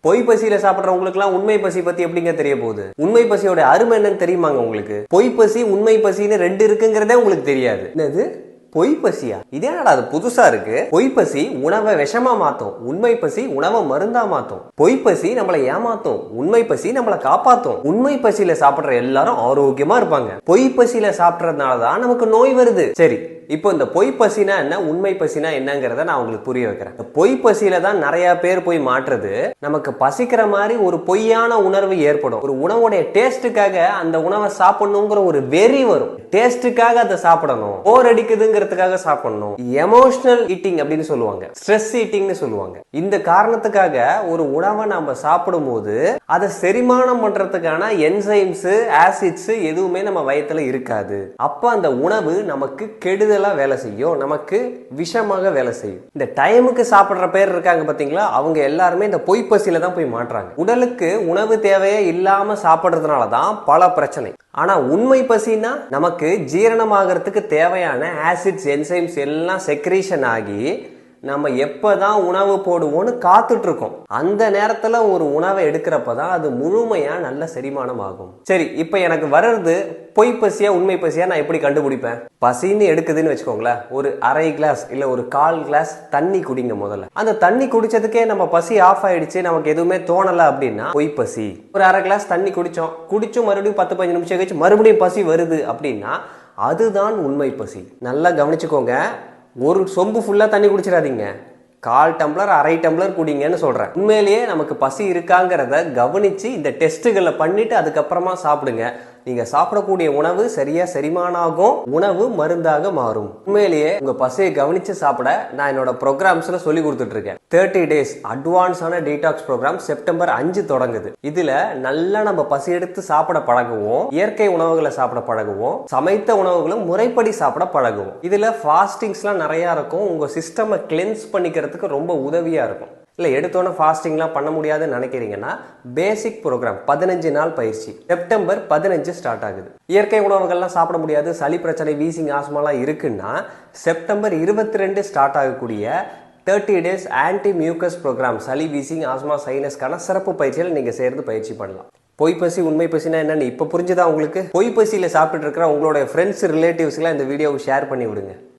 பொய் பசியில சாப்பிட்றவங்களுக்குலாம் உண்மை பசி பத்தி எப்படிங்க தெரிய போகுது? உண்மை பசியோட அருமை என்னன்னு தெரியுமாங்க உங்களுக்கு? பொய் பசி உண்மை பசின்னு ரெண்டு இருக்குங்கிறதே உங்களுக்கு தெரியாது. என்னது? பொய் பசியா? இது என்னடா அது புதுசா இருக்கு? பொய் பசி உணவை விஷமா மாத்தும். உண்மை பசி உணவை மருந்தா மாத்தும். பொய் பசி நம்மளை ஏமாத்தும். உண்மை பசி நம்மளை காப்பாத்தும். உண்மை பசியில சாப்பிடுற எல்லாரும் ஆரோக்கியமா இருப்பாங்க. பொய் பசியில சாப்பிட்றதுனால தான் நமக்கு நோய் வருது. சரி இப்போ இந்த பொய் பசினா என்ன உண்மை பசினா என்னங்கிறத நான் உங்களுக்கு புரிய வைக்கிறேன். இந்த பொய் பசியில தான் நிறைய பேர் போய் மாற்றுறது நமக்கு பசிக்கிற மாதிரி ஒரு பொய்யான உணர்வு ஏற்படும். ஒரு உணவுடைய டேஸ்ட்டுக்காக அந்த உணவை சாப்பிடணுங்கிற ஒரு வெறி வரும். டேஸ்ட்டுக்காக அதை சாப்பிடணும். போர் அடிக்குதுங்கிறதுக்காக சாப்பிடணும். எமோஷனல் ஈட்டிங் அப்படின்னு சொல்லுவாங்க. ஸ்ட்ரெஸ் ஈட்டிங்னு சொல்லுவாங்க. இந்த காரணத்துக்காக ஒரு உணவை நம்ம சாப்பிடும்போது அதை செரிமானம் பண்றதுக்கான என்சைம்ஸ் ஆசிட்ஸ் எதுவுமே நம்ம வயத்துல இருக்காது. அப்ப அந்த உணவு நமக்கு கெடுதலா வேலை செய்யும். நமக்கு விஷமாக வேலை செய்யும். இந்த டைமுக்கு சாப்பிடுற பேர் இருக்காங்க பாத்தீங்களா? அவங்க எல்லாருமே இந்த பொய் பசியில தான் போய் மாட்டுறாங்க. உடலுக்கு உணவு தேவையே இல்லாம சாப்பிடுறதுனால தான் பல பிரச்சனை. ஆனால் உண்மை பசினா நமக்கு ஜீரணமாகறதுக்கு தேவையான ஆசிட்ஸ் என்சைம்ஸ் எல்லாம் செக்ரீஷன் ஆகி நம்ம எப்பதான் உணவு போடுவோன்னு காத்துட்ருக்கோம். அந்த நேரத்தில் ஒரு உணவை எடுக்கிறப்ப தான் அது முழுமையாக நல்ல செரிமானம் ஆகும் சரி இப்போ எனக்கு வர்றது பொய் பசியா உண்மை பசியா நான் எப்படி கண்டுபிடிப்பேன்? பசின்னு எடுக்குதுன்னு வச்சுக்கோங்களேன். ஒரு அரை கிளாஸ் இல்லை ஒரு கால் கிளாஸ் தண்ணி குடிங்க முதல்ல. அந்த தண்ணி குடிச்சதுக்கே நம்ம பசி ஆஃப் ஆயிடுச்சு நமக்கு எதுவுமே தோணல அப்படின்னா பொய் பசி. ஒரு அரை கிளாஸ் தண்ணி குடித்தோம் குடிச்சும் மறுபடியும் பத்து பதினஞ்சு நிமிஷம் கழிச்சு மறுபடியும் பசி வருது அப்படின்னா அதுதான் உண்மை பசி. நல்லா கவனிச்சுக்கோங்க. ஒரு சொம்பு ஃபுல்லாக தண்ணி குடிச்சிடாதீங்க. கால் டம்ளர் அரை டம்ளர் குடிங்கன்னு சொல்கிறேன் உண்மையிலேயே நமக்கு பசி இருக்காங்கிறத கவனித்து இந்த டெஸ்ட்டுகளை பண்ணிவிட்டு அதுக்கப்புறமா சாப்பிடுங்க. நீங்கள் சாப்பிடக்கூடிய உணவு சரியா செரிமானாகும் உணவு மருந்தாக மாறும். உண்மையிலேயே உங்கள் பசியை கவனித்து சாப்பிட நான் என்னோட ப்ரோக்ராம்ஸில் சொல்லி கொடுத்துட்டு இருக்கேன் தேர்ட்டி டேஸ் அட்வான்ஸான டீடாக்ஸ் ப்ரோக்ராம் செப்டம்பர் அஞ்சு தொடங்குது. இதில் நல்லா நம்ம பசி எடுத்து சாப்பிட பழகுவோம் இயற்கை உணவுகளை சாப்பிட பழகுவோம் சமைத்த உணவுகளும் முறைப்படி சாப்பிட பழகுவோம். இதில் ஃபாஸ்டிங்ஸ்லாம் நிறையா இருக்கும். உங்கள் சிஸ்டமை கிளென்ஸ் பண்ணிக்கிறதுக்கு ரொம்ப உதவியாக இருக்கும். இல்லை எடுத்தோன்னே ஃபாஸ்டிங்லாம் பண்ண முடியாதுன்னு நினைக்கிறீங்கன்னா பேசிக் ப்ரோக்ராம் பதினஞ்சு நாள் பயிற்சி. செப்டம்பர் பதினஞ்சு ஸ்டார்ட் ஆகுது. இயற்கை உணவுகள்லாம் சாப்பிட முடியாது சளி பிரச்சனை வீசிங் ஆஸ்மாலாம் இருக்குன்னா செப்டம்பர் இருபத்தி ரெண்டு ஸ்டார்ட் ஆகக்கூடிய thirty days anti mucus program சளி வீசிங் ஆஸ்மா சைனஸ்க்கான சிறப்பு பயிற்சியில் நீங்கள் சேர்ந்து பயிற்சி பண்ணலாம். பொய் பசி உண்மை பசினா என்னன்னு இப்போ புரிஞ்சுதான் உங்களுக்கு? பொய் பசியில் சாப்பிட்டு இருக்கிற உங்களுடைய ஃப்ரெண்ட்ஸ் ரிலேட்டிவ்ஸ்லாம் இந்த வீடியோவை ஷேர் பண்ணி விடுங்க.